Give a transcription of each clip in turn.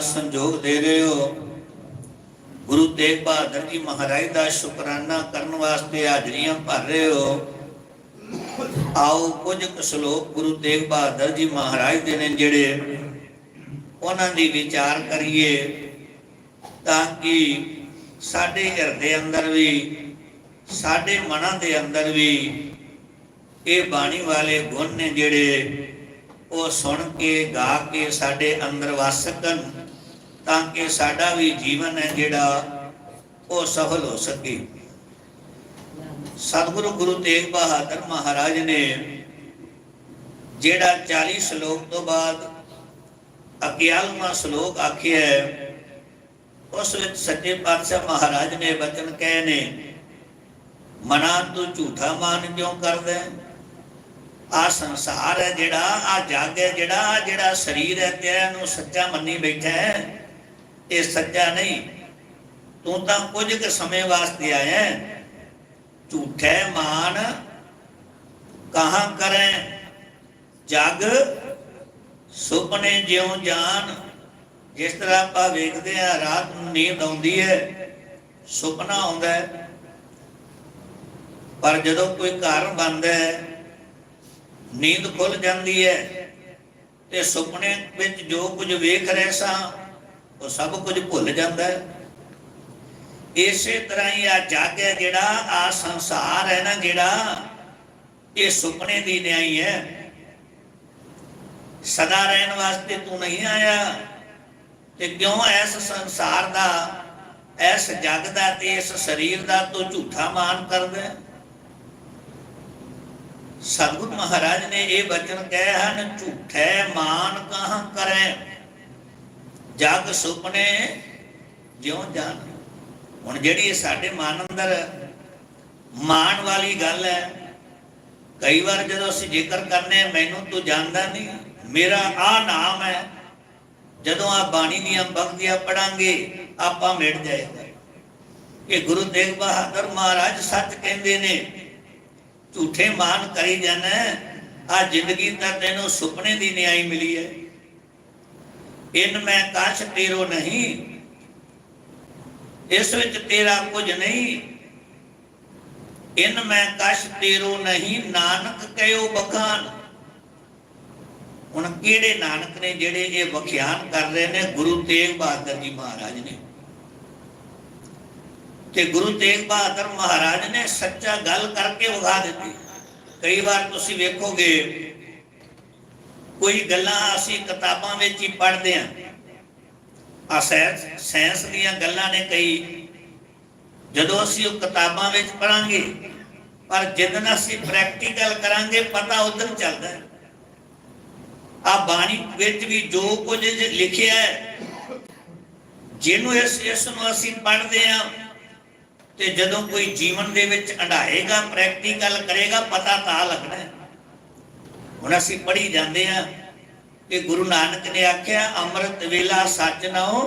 ਸੰਜੋਗ ਦੇ ਰਹੇ ਹੋ। ਗੁਰੂ ਤੇਗ ਬਹਾਦਰ ਜੀ ਮਹਾਰਾਜ ਦਾ ਸ਼ੁਕਰਾਨਾ ਕਰਨ ਵਾਸਤੇ ਹਾਜ਼ਰੀਆਂ ਭਰ ਰਹੇ ਹੋ। ਆਓ ਕੁਝ ਕੁ ਸ਼ਲੋਕ ਗੁਰੂ ਤੇਗ ਬਹਾਦਰ ਜੀ ਮਹਾਰਾਜ ਦੇ ਨੇ ਜਿਹੜੇ ਉਹਨਾਂ ਦੀ ਵਿਚਾਰ ਕਰੀਏ ਤਾਂ ਕਿ ਸਾਡੇ ਹਿਰਦੇ ਅੰਦਰ ਵੀ, ਸਾਡੇ ਮਨਾਂ ਦੇ ਅੰਦਰ ਵੀ ਇਹ ਬਾਣੀ ਵਾਲੇ ਗੁਣ ਨੇ ਜਿਹੜੇ ਉਹ ਸੁਣ ਕੇ, ਗਾ ਕੇ ਸਾਡੇ ਅੰਦਰ ਵਸ ਸਕਣ। ਤਾਂ ਕਿ ਸਾਡਾ ਵੀ ਜੀਵਨ ਹੈ ਜਿਹੜਾ ਉਹ ਸਫਲ ਹੋ ਸਕੇ ਸਤਿਗੁਰੂ ਗੁਰੂ ਤੇਗ ਬਹਾਦਰ ਮਹਾਰਾਜ ਨੇ ਜਿਹੜਾ 40 ਸ਼ਲੋਕ ਤੋਂ ਬਾਅਦ 11ਵਾਂ ਸ਼ਲੋਕ ਆਖਿਆ ਹੈ, ਉਸ ਵਿੱਚ ਸੱਚੇ ਪਾਤਸ਼ਾਹ ਮਹਾਰਾਜ ਨੇ ਬਚਨ ਕਹੇ ਨੇ ਮਨਾਂ ਤੂੰ ਝੂਠਾ ਮਾਨ ਕਿਉਂ ਕਰਦਾ ਹੈ? ਆ ਸੰਸਾਰ ਹੈ ਜਿਹੜਾ ਆ ਜੱਗ ਹੈ ਜਿਹੜਾ ਆਹ ਜਿਹੜਾ ਸਰੀਰ ਹੈ ਤੇ ਇਹਨੂੰ ਸੱਚਾ ਮੰਨੀ ਬੈਠਾ ਹੈ ਇਹ ਸੱਚਾ ਨਹੀਂ। ਤੂੰ ਤਾਂ ਕੁਝ ਕੁ ਸਮੇਂ ਵਾਸਤੇ ਆਇਆ ਝੂਠੇ ਮਾਨ ਕਹਾਂ ਕਰੇ? ਜਗ ਸੁਪਨੇ ਜਿਉ ਜਾਨ। ਜਿਸ ਤਰ੍ਹਾਂ ਆਪਾਂ ਵੇਖਦੇ ਆ ਰਾਤ ਨੂੰ ਨੀਂਦ ਆਉਂਦੀ ਹੈ, ਸੁਪਨਾ ਆਉਂਦਾ ਹੈ। ਪਰ ਜਦੋਂ ਕੋਈ ਕਾਰਨ ਬਣਦਾ ਹੈ, ਨੀਂਦ ਖੁੱਲ ਜਾਂਦੀ ਹੈ ਤੇ ਸੁਪਨੇ ਵਿੱਚ ਜੋ ਕੁਝ ਵੇਖ ਰਹੇ ਸਾਂ ਉਹ ਸਭ ਕੁਝ ਭੁੱਲ ਜਾਂਦਾ ਹੈ। ਇਸੇ ਤਰ੍ਹਾਂ ਹੀ ਆ ਜੱਗ ਹੈ ਜਿਹੜਾ, ਆ ਸੰਸਾਰ ਹੈ ਨਾ ਜਿਹੜਾ, ਇਹ ਸੁਪਨੇ ਦੀ ਨਿਆਈ ਹੈ। ਸਦਾ ਰਹਿਣ ਵਾਸਤੇ ਤੂੰ ਨਹੀਂ ਆਇਆ ਤੇ ਕਿਉਂ ਐਸ ਸੰਸਾਰ ਦਾ ਐਸ ਜੱਗ ਦਾ ਤੇ ਇਸ ਸਰੀਰ ਦਾ ਤੂੰ ਝੂਠਾ ਮਾਨ ਕਰਦਾ ਹੈ? ਸਤਿਗੁਰ ਮਹਾਰਾਜ ਨੇ ਇਹ ਬਚਨ ਕਹੇ ਹਨ, ਝੂਠੇ ਮਾਨ ਕਹਾਂ ਕਰੇ? ਜਗ ਸੁਪਨੇ ਜਿਉਂ ਜਾਣ। ਹੁਣ ਜਿਹੜੀ ਸਾਡੇ ਮਨ ਅੰਦਰ ਮਾਣ ਵਾਲੀ ਗੱਲ ਹੈ, ਕਈ ਵਾਰ ਜਦੋਂ ਅਸੀਂ ਜ਼ਿਕਰ ਕਰਨੇ ਮੈਨੂੰ ਤੂੰ ਜਾਣਦਾ ਨਹੀਂ, ਮੇਰਾ ਆ ਨਾਮ ਹੈ, ਜਦੋਂ ਆ ਬਾਣੀ ਦੀਆਂ ਬਖਤੀਆਂ ਪੜਾਂਗੇ, ਆਪਾਂ ਮਿਟ ਜਾਏਗਾ। ਇਹ ਗੁਰੂ ਤੇਗ ਬਹਾਦਰ ਮਹਾਰਾਜ ਸੱਚ ਕਹਿੰਦੇ ਨੇ, ਝੂਠੇ ਮਾਨ ਕਰੀ ਜਾਣਾ ਆ ਜ਼ਿੰਦਗੀ ਤਾਂ ਤੈਨੂੰ ਸੁਪਨੇ ਦੀ ਨਿਆਈ ਮਿਲੀ ਹੈ। ਇਨ ਮੈਂ ਕਾਛ ਤੇਰੋ ਨਹੀਂ। ਇਸ ਵਿੱਚ ਤੇਰਾ ਕੁਝ ਨਹੀਂ। ਇਨ ਮੈਂ ਕਛ ਤੇਰੋ ਨਹੀਂ, ਨਾਨਕ ਕਹਿਓ ਬਖਾਨ। ਹੁਣ ਕਿਹੜੇ ਨਾਨਕ ਨੇ ਜਿਹੜੇ ਇਹ ਵਿਖਿਆਨ ਕਰ ਰਹੇ ਨੇ? ਗੁਰੂ ਤੇਗ ਬਹਾਦਰ ਜੀ ਮਹਾਰਾਜ ਨੇ। ਤੇ ਗੁਰੂ ਤੇਗ ਬਹਾਦਰ ਮਹਾਰਾਜ ਨੇ ਸੱਚਾ ਗੱਲ ਕਰਕੇ ਵਿਖਾ ਦਿੱਤੀ। ਕਈ ਵਾਰ ਤੁਸੀਂ ਵੇਖੋਗੇ ਕੋਈ ਗੱਲਾਂ ਅਸੀਂ ਕਿਤਾਬਾਂ ਵਿੱਚ ਹੀ ਪੜ੍ਹਦੇ ਆਂ ਆ ਸਾਇੰਸ ਦੀਆਂ ਗੱਲਾਂ ਨੇ ਕਈ ਜਦੋਂ ਅਸੀਂ ਉਹ ਕਿਤਾਬਾਂ ਵਿੱਚ ਪੜਾਂਗੇ ਪਰ ਜਦੋਂ ਅਸੀਂ ਪ੍ਰੈਕਟੀਕਲ ਕਰਾਂਗੇ, ਪਤਾ ਉਦੋਂ ਚੱਲਦਾ ਹੈ। ਆ ਬਾਣੀ ਵਿੱਚ ਵੀ ਜੋ ਕੁਝ ਲਿਖਿਆ ਹੈ, ਜਿਹਨੂੰ ਇਸ ਇਸ ਨੂੰ ਅਸੀਂ ਪੜ੍ਹਦੇ ਆ ਤੇ ਜਦੋਂ ਕੋਈ ਜੀਵਨ ਦੇ ਵਿੱਚ ਅੰਡਾਏਗਾ ਪ੍ਰੈਕਟੀਕਲ ਕਰੇਗਾ, ਪਤਾ ਤਾਂ ਲੱਗਣਾ ਹੈ। ਹੁਣ ਅਸੀਂ ਪੜ੍ਹੀ ਜਾਂਦੇ ਆ ਕਿ ਗੁਰੂ ਨਾਨਕ ਨੇ ਆਖਿਆ, ਅੰਮ੍ਰਿਤ ਵੇਲਾ ਸੱਚ ਨਾਉ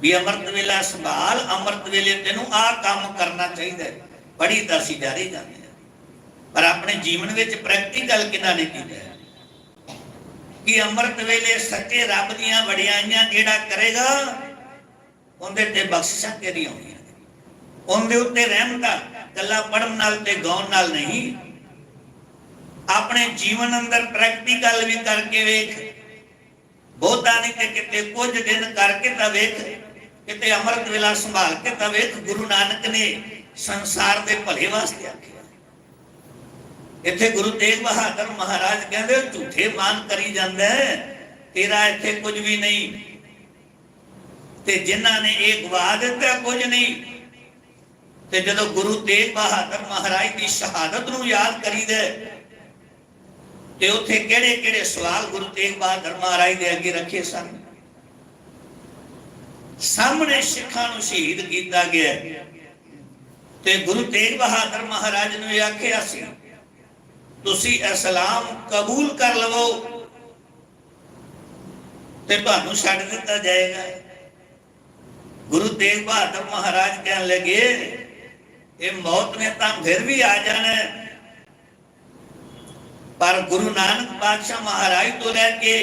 ਵੀ ਅੰਮ੍ਰਿਤ ਵੇਲਾ ਸੰਭਾਲ, ਅੰਮ੍ਰਿਤ ਵੇਲੇ ਤੈਨੂੰ ਆਹ ਕੰਮ ਕਰਨਾ ਚਾਹੀਦਾ ਹੈ। ਪੜ੍ਹੀ ਤਾਂ ਅਸੀਂ ਜਾਰੀ ਜਾਂਦੇ ਆ ਪਰ ਆਪਣੇ ਜੀਵਨ ਵਿੱਚ ਪ੍ਰੈਕਟੀਕਲ ਕਿੰਨਾ ਨੇ ਕੀਤਾ ਕਿ ਅੰਮ੍ਰਿਤ ਵੇਲੇ ਸੱਚੇ ਰੱਬ ਦੀਆਂ ਵਡਿਆਈਆਂ ਜਿਹੜਾ ਕਰੇਗਾ? ਉਹਦੇ ਤੇ ਬਖਸ਼ਿਸ਼ਾਂ ਕਿਹੜੀਆਂ ਆਉਣੀਆਂ ਉਹਦੇ ਉੱਤੇ ਰਹਿਮਤਾਂ, ਗੱਲਾਂ ਪੜਨ ਨਾਲ ਤੇ ਗਾਉਣ ਨਾਲ ਨਹੀਂ। ਆਪਣੇ ਜੀਵਨ ਅੰਦਰ ਪ੍ਰੈਕਟੀਕਲ ਵੀ ਕਰਕੇ ਵੇਖ। ਬਹੁਤਾ ਨਹੀਂ ਤੇ ਕਿਤੇ ਕੁਝ ਦਿਨ ਕਰਕੇ ਤਾਂ ਵੇਖ। ਕਿਤੇ ਅੰਮ੍ਰਿਤ ਵੇਲਾ ਸੰਭਾਲ ਕੇ ਤਾਂ ਵੇਖ। ਗੁਰੂ ਨਾਨਕ ਨੇ ਸੰਸਾਰ ਦੇ ਭਲੇ ਵਾਸਤੇ ਆਖਿਆ। ਇੱਥੇ ਗੁਰੂ ਤੇਗ ਬਹਾਦਰ ਮਹਾਰਾਜ ਕਹਿੰਦੇ, ਝੂਠੇ ਮਾਨ ਕਰੀ ਜਾਂਦਾ ਤੇਰਾ ਇੱਥੇ ਕੁਝ ਵੀ ਨਹੀਂ। ਤੇ ਜਿਨ੍ਹਾਂ ਨੇ ਇਹ ਗਵਾ ਦਿੱਤਾ, ਕੁਝ ਨਹੀਂ। ਤੇ ਜਦੋਂ ਗੁਰੂ ਤੇਗ ਬਹਾਦਰ ਮਹਾਰਾਜ ਦੀ ਸ਼ਹਾਦਤ ਨੂੰ ਯਾਦ ਕਰੀਦਾ ਤੇ ਉੱਥੇ ਕਿਹੜੇ ਕਿਹੜੇ ਸਵਾਲ ਗੁਰੂ ਤੇਗ ਬਹਾਦਰ ਮਹਾਰਾਜ ਦੇ ਅੱਗੇ ਰੱਖੇ ਸਨ? ਸਾਹਮਣੇ ਸਿੱਖਾਂ ਨੂੰ ਸ਼ਹੀਦ ਕੀਤਾ ਗਿਆ। ਤੇ ਗੁਰੂ ਤੇਗ ਬਹਾਦਰ ਮਹਾਰਾਜ ਨੂੰ ਇਹ ਆਖਿਆ ਸੀ, ਤੁਸੀਂ ਇਸਲਾਮ ਕਬੂਲ ਕਰ ਲਵੋ ਤੇ ਤੁਹਾਨੂੰ ਛੱਡ ਦਿੱਤਾ ਜਾਏਗਾ। ਗੁਰੂ ਤੇਗ ਬਹਾਦਰ ਮਹਾਰਾਜ ਕਹਿਣ ਲੱਗੇ, ਇਹ ਮੌਤ ਨੇ ਤਾਂ ਫਿਰ ਵੀ ਆ ਜਾਣਾ ਪਰ ਗੁਰੂ ਨਾਨਕ ਪਾਤਸ਼ਾਹ ਮਹਾਰਾਜ ਤੋਂ ਲੈ ਕੇ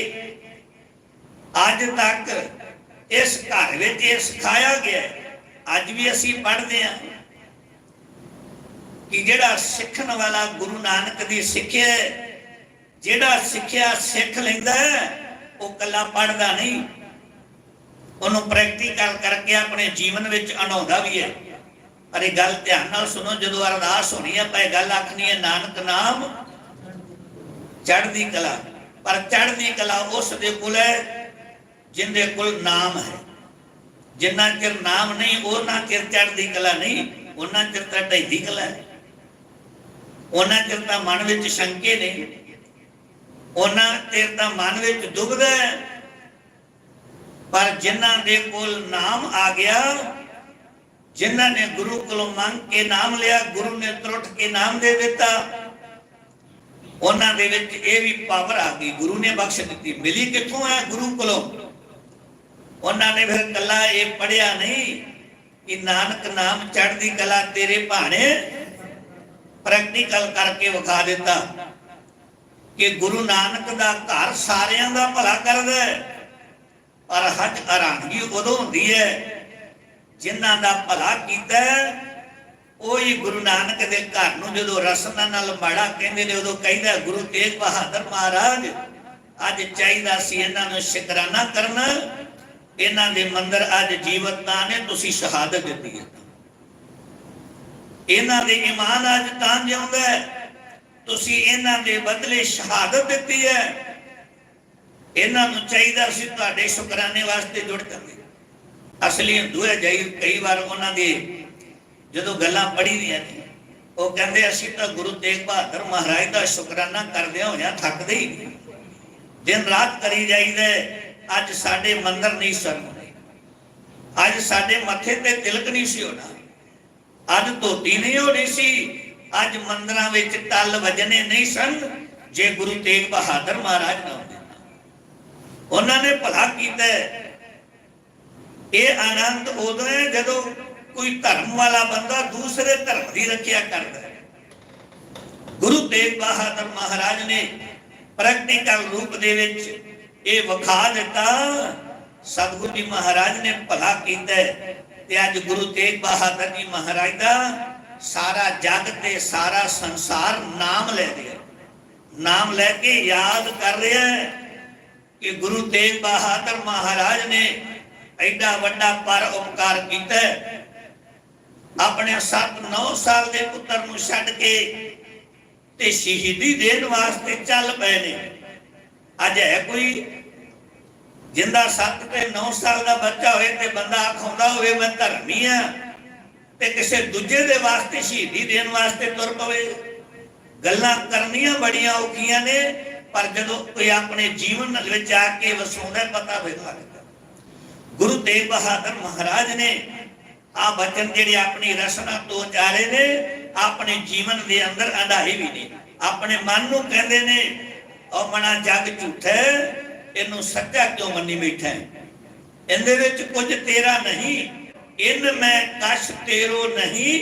ਅੱਜ ਤੱਕ ਇਸ ਘਰ ਵਿੱਚ ਇਹ ਸਿਖਾਇਆ ਗਿਆ ਅੱਜ ਵੀ ਅਸੀਂ ਪੜ੍ਹਦੇ ਹਾਂ ਕਿ ਜਿਹੜਾ ਸਿੱਖਣ ਵਾਲਾ ਗੁਰੂ ਨਾਨਕ ਦੀ ਸਿੱਖਿਆ ਜਿਹੜਾ ਸਿੱਖਿਆ ਸਿੱਖ ਲੈਂਦਾ ਹੈ, ਉਹ ਕੱਲਾ ਪੜ੍ਹਦਾ ਨਹੀਂ। ਉਹਨੂੰ ਪ੍ਰੈਕਟੀਕਲ ਕਰਕੇ ਆਪਣੇ ਜੀਵਨ ਵਿੱਚ ਅਣਾਉਂਦਾ ਵੀ ਹੈ। ਪਰ ਇਹ ਗੱਲ ਧਿਆਨ ਨਾਲ ਸੁਣੋ ਜਦੋਂ ਅਰਦਾਸ ਹੋਣੀ ਹੈ ਆਪਾਂ ਗੱਲ ਆਖਣੀ ਹੈ ਨਾਨਕ ਨਾਮ ਚੜ੍ਹਦੀ ਕਲਾ, ਪਰ ਚੜ੍ਹਦੀ ਕਲਾ ਉਸ ਦੇ ਕੋਲ ਹੈ ਜਿੰਦੇ ਕੋਲ ਨਾਮ ਹੈ। ਜਿੰਨਾ ਚਿਰ ਨਾਮ ਨਹੀਂ, ਉਹਨਾਂ ਚਿਰ ਚੜ੍ਹਦੀ ਕਲਾ ਨਹੀਂ, ਉਹਨਾਂ ਚਿਰ ਤਾਂ ਢੈਦੀ ਕਲਾ ਹੈ। ਉਹਨਾਂ ਚਿਰ ਤਾਂ ਮਨ ਵਿੱਚ ਸ਼ੰਕੇ ਨੇ, ਉਹਨਾਂ ਚਿਰ ਤਾਂ ਮਨ ਵਿੱਚ ਦੁਬਦਾ ਹੈ। ਪਰ ਜਿਨ੍ਹਾਂ ਦੇ ਕੋਲ ਨਾਮ ਆ ਗਿਆ ਜਿਨ੍ਹਾਂ ਨੇ ਗੁਰੂ ਕੋਲੋਂ ਮੰਗ ਕੇ ਨਾਮ ਲਿਆ, ਗੁਰੂ ਨੇ ਤਰੁੱਠ ਕੇ ਨਾਮ ਦੇ ਦਿੱਤਾ ਉਹਨਾਂ ਦੇ ਵਿੱਚ ਇਹ ਵੀ ਪਾਵਰ ਆ ਗਈ। ਗੁਰੂ ਨੇ ਬਖਸ਼ ਦਿੱਤੀ। ਮਿਲੀ ਕਿੱਥੋਂ ਹੈ ਗੁਰੂ ਕੋਲੋਂ। ਉਹਨਾਂ ਨੇ ਫਿਰ ਕੱਲਾ ਇਹ ਪੜਿਆ ਨਹੀਂ ਕਿ ਨਾਨਕ ਨਾਮ ਚੜ੍ਹਦੀ ਕਲਾ ਤੇਰੇ ਭਾਣੇ ਪ੍ਰੈਕਟੀਕਲ ਕਰਕੇ ਵਿਖਾ ਦਿੱਤਾ ਕਿ ਗੁਰੂ ਨਾਨਕ ਦਾ ਘਰ ਸਾਰਿਆਂ ਦਾ ਭਲਾ ਕਰਦਾ ਪਰ ਹੱਜ ਹੈਰਾਨਗੀ ਉਦੋਂ ਹੁੰਦੀ ਹੈ ਜਿਨ੍ਹਾਂ ਦਾ ਭਲਾ ਕੀਤਾ ਉਹ ਹੀ ਗੁਰੂ ਨਾਨਕ ਦੇ ਘਰ ਨੂੰ ਜਦੋਂ ਰਸਨਾ ਨਾਲ ਮਾੜਾ ਕਹਿੰਦੇ ਨੇ, ਉਦੋਂ ਕਹਿੰਦਾ ਗੁਰੂ ਤੇਗ ਬਹਾਦਰ ਮਹਾਰਾਜ, ਅੱਜ ਚਾਹੀਦਾ ਸੀ ਇਹਨਾਂ ਨੂੰ ਸ਼ੁਕਰਾਨਾ ਕਰਨਾ। ਇਹਨਾਂ ਦੇ ਮੰਦਰ ਅੱਜ ਜੀਵਤਾਂ ਨੇ, ਤੁਸੀਂ ਸ਼ਹਾਦਤ ਦਿੱਤੀ ਹੈ। ਇਹਨਾਂ ਦੇ ਇਮਾਨ ਅੱਜ ਤਾਂ ਜਿਉਂਦਾ ਤੁਸੀਂ ਇਹਨਾਂ ਦੇ ਬਦਲੇ ਸ਼ਹਾਦਤ ਦਿੱਤੀ ਹੈ। ਇਹਨਾਂ ਨੂੰ ਚਾਹੀਦਾ ਸੀ ਤੁਹਾਡੇ ਸ਼ੁਕਰਾਨੇ ਵਾਸਤੇ ਜੁੜ ਜਾਂਦੇ ਅਸਲੀ ਹਿੰਦੂ ਹੈ ਜਾਈ ਕਈ ਵਾਰ ਉਹਨਾਂ ਦੇ ਜਦੋਂ ਗੱਲਾਂ ਪੜ੍ਹੀ ਦੀਆਂ ਨੇ, ਉਹ ਕਹਿੰਦੇ ਅਸੀਂ ਤਾਂ ਗੁਰੂ ਤੇਗ ਬਹਾਦਰ ਮਹਾਰਾਜ ਦਾ ਸ਼ੁਕਰਾਨਾ ਕਰਦੇ ਹੋਇਆ ਥੱਕਦੇ ਹੀ ਨਹੀਂ। ਦਿਨ ਰਾਤ ਕਰੀ ਜਾਈਦਾ ਅੱਜ ਸਾਡੇ ਮੰਦਰ ਨਹੀਂ ਸਨ ਅੱਜ ਸਾਡੇ ਮੱਥੇ ਤੇ ਤਿਲਕ ਨਹੀਂ ਸੀ ਹੋਣਾ। ਅੱਜ ਧੋਤੀ ਨਹੀਂ ਹੋਣੀ ਸੀ, ਅੱਜ ਮੰਦਰਾਂ ਵਿੱਚ ਤਲ ਵਜਨੇ ਨਹੀਂ ਸਨ, ਜੇ ਗੁਰੂ ਤੇਗ ਬਹਾਦਰ ਮਹਾਰਾਜ ਨਾ ਉਹਨਾਂ ਨੇ ਭਲਾ ਕੀਤਾ ਇਹ ਆਨੰਦ ਉਦੋਂ ਹੈ ਜਦੋਂ ਕੋਈ ਧਰਮ ਵਾਲਾ ਬੰਦਾ ਦੂਸਰੇ ਧਰਮ ਦੀ ਰੱਖਿਆ ਕਰਦਾ ਹੈ। ਗੁਰੂ ਤੇਗ ਬਹਾਦਰ ਮਹਾਰਾਜ ਨੇ ਪ੍ਰੈਕਟੀਕਲ ਰੂਪ ਦੇ ਵਿੱਚ ਇਹ ਵਿਖਾ ਦਿੱਤਾ, ਸਤਿਗੁਰੂ ਜੀ ਮਹਾਰਾਜ ਨੇ ਭਲਾ ਕੀਤਾ ਤੇ ਅੱਜ ਗੁਰੂ ਤੇਗ ਬਹਾਦਰ ਜੀ ਮਹਾਰਾਜ ਦਾ ਸਾਰਾ ਜਗ ਤੇ ਸਾਰਾ ਸੰਸਾਰ ਨਾਮ ਲੈ ਰਿਹਾ ਨਾਮ ਲੈ ਕੇ ਯਾਦ ਕਰ ਰਿਹਾ ਕਿ ਗੁਰੂ ਤੇਗ ਬਹਾਦਰ ਮਹਾਰਾਜ ਨੇ ਐਡਾ ਵੱਡਾ ਪਰ ਉਪਕਾਰ ਕੀਤਾ ਆਪਣੇ 7-9 ਸਾਲ ਦੇ ਪੁੱਤਰ ਨੂੰ ਛੱਡ ਕੇ ਤੇ ਸ਼ਹੀਦੀ ਦੇਣ ਵਾਸਤੇ ਚੱਲ ਪਏ ਨੇ। ਅੱਜ ਹੈ ਕੋਈ ਜਿੰਦਾ 7 ਤੇ 9 ਸਾਲ ਦਾ ਬੱਚਾ ਹੋਏ ਤੇ ਬੰਦਾ ਆਖਾਉਂਦਾ ਹੋਵੇ, ਮੈਂ ਧਰਮੀ ਆ ਤੇ ਕਿਸੇ ਦੂਜੇ ਦੇ ਵਾਸਤੇ ਸ਼ਹੀਦੀ ਦੇਣ ਵਾਸਤੇ ਤੁਰ ਪਵੇ। ਗੱਲਾਂ ਕਰਨੀਆਂ ਬੜੀਆਂ ਔਖੀਆਂ ਨੇ, ਪਰ ਜਦੋਂ ਕੋਈ ਆਪਣੇ ਜੀਵਨ ਵਿੱਚ ਆ ਕੇ ਵਸਾਉਂਦਾ ਪਤਾ ਫਿਰਦਾ ਗੁਰੂ ਤੇਗ ਬਹਾਦਰ ਮਹਾਰਾਜ ਨੇ ਆ ਬਚਨ ਜਿਹੜੇ ਆਪਣੀ ਰਸਨਾ ਤੋਂ ਚਾਰੇ ਨੇ, ਆਪਣੇ ਜੀਵਨ ਦੇ ਅੰਦਰ ਅੰਧਾਈ ਵੀ ਨੇ। ਆਪਣੇ ਮਨ ਨੂੰ ਕਹਿੰਦੇ ਨੇ, ਉਹ ਮਨਾ ਜੱਗ ਝੂਠਾ ਇਹਨੂੰ ਸੱਚਾ ਕਿਉਂ ਮੰਨੀ ਬੈਠਾ ਇਹਦੇ ਵਿੱਚ ਕੁਝ ਤੇਰਾ ਨਹੀਂ ਇਨ ਮੈਂ ਕਛ ਤੇਰੋ ਨਹੀਂ,